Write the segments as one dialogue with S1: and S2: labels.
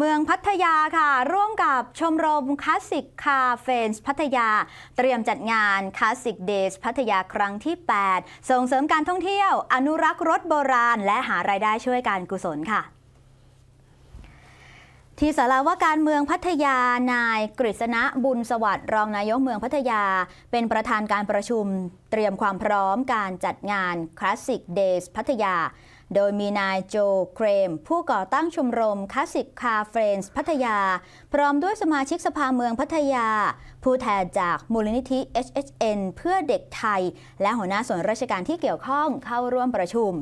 S1: เมืองพัทยาค่ะ ร่วมกับชมรมคลาสสิกคาเฟนส์พัทยา เตรียมจัดงานคลาสสิกเดย์พัทยาครั้งที่ 8 ส่งเสริมการท่องเที่ยว อนุรักษ์รถโบราณ และหารายได้ช่วยการกุศลค่ะที่สาราว่าการเมืองพัทยานายกฤษณะบุญสวัสดิ์รองนายกเมืองพัทยา เป็นประธานการประชุม เตรียมความพร้อมการจัดงานคลาสสิกเดย์พัทยา โดยมีนายโจเครม ผู้ก่อตั้งชมรมคลาสสิกคาเฟรนส์พัทยา พร้อมด้วยสมาชิกสภาเมืองพัทยา ผู้แทนจากมูลนิธิ HHN เพื่อเด็กไทย และหัวหน้าส่วนราชการที่เกี่ยวข้องเข้าร่วมประชุม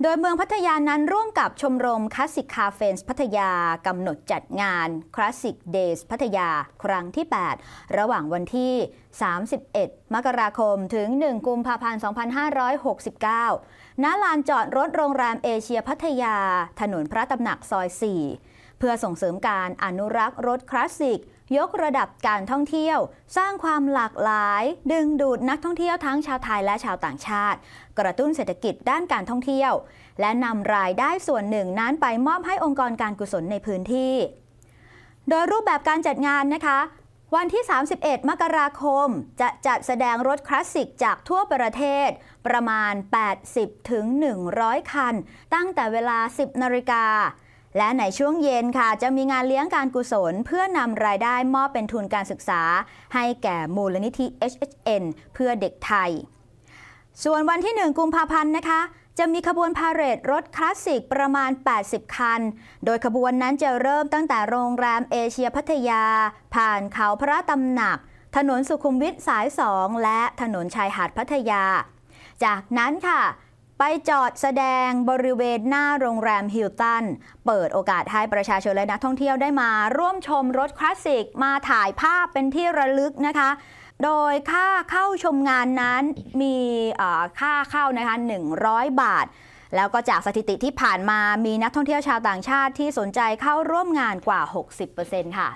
S1: โดยเมืองพัทยานั้นร่วมกับชมรมคลาสสิกคาเฟนส์พัทยากำหนดจัดงานคลาสสิกเดย์พัทยาครั้งที่ 8 ระหว่างวันที่ 31 มกราคมถึง 1 กุมภาพันธ์ 2569 ณ ลานจอดรถโรงแรมเอเชียพัทยา ถนนพระตำหนักซอย 4 พื่อส่งเสริมการอนุรักษ์รถคลาสสิก ยกระดับการท่องเที่ยว สร้างความหลากหลาย ดึงดูดนักท่องเที่ยวทั้งชาวไทยและชาวต่างชาติ กระตุ้นเศรษฐกิจด้านการท่องเที่ยว และนำรายได้ส่วนหนึ่งนั้นไปมอบให้องค์กรการกุศลในพื้นที่ โดยรูปแบบการจัดงานนะคะวันที่ 31 มกราคม จะจัดแสดงรถคลาสสิกจากทั่วประเทศ ประมาณ 80ถึง100 คัน ตั้งแต่เวลา 10 นาฬิกา และในช่วงเย็นค่ะ จะมีงานเลี้ยงการกุศล เพื่อนำรายได้มอบเป็นทุนการศึกษา ให้แก่มูลนิธิ HHN เพื่อเด็กไทย ส่วนวันที่ 1 กุมภาพันธ์นะคะจะมีขบวนพาเหรดรถคลาสสิกประมาณ 80 คัน โดยขบวนนั้นจะเริ่มตั้งแต่โรงแรมเอเชียพัทยา ผ่านเขาพระตำหนัก ถนนสุขุมวิทสาย 2 และถนนชายหาดพัทยา จากนั้นค่ะ ไปจอดแสดงบริเวณหน้าโรงแรมฮิลตัน เปิดโอกาสให้ประชาชนและนักท่องเที่ยวได้มา ร่วมชมรถคลาสสิกมาถ่ายภาพเป็นที่ระลึกนะคะ โดยค่าเข้าชมงานนั้นมีค่าเข้านะคะ100 บาทแล้วก็จากสถิติที่ผ่านมามีนักท่องเที่ยวชาวต่างชาติที่สนใจเข้าร่วมงานกว่า 60%ค่ะ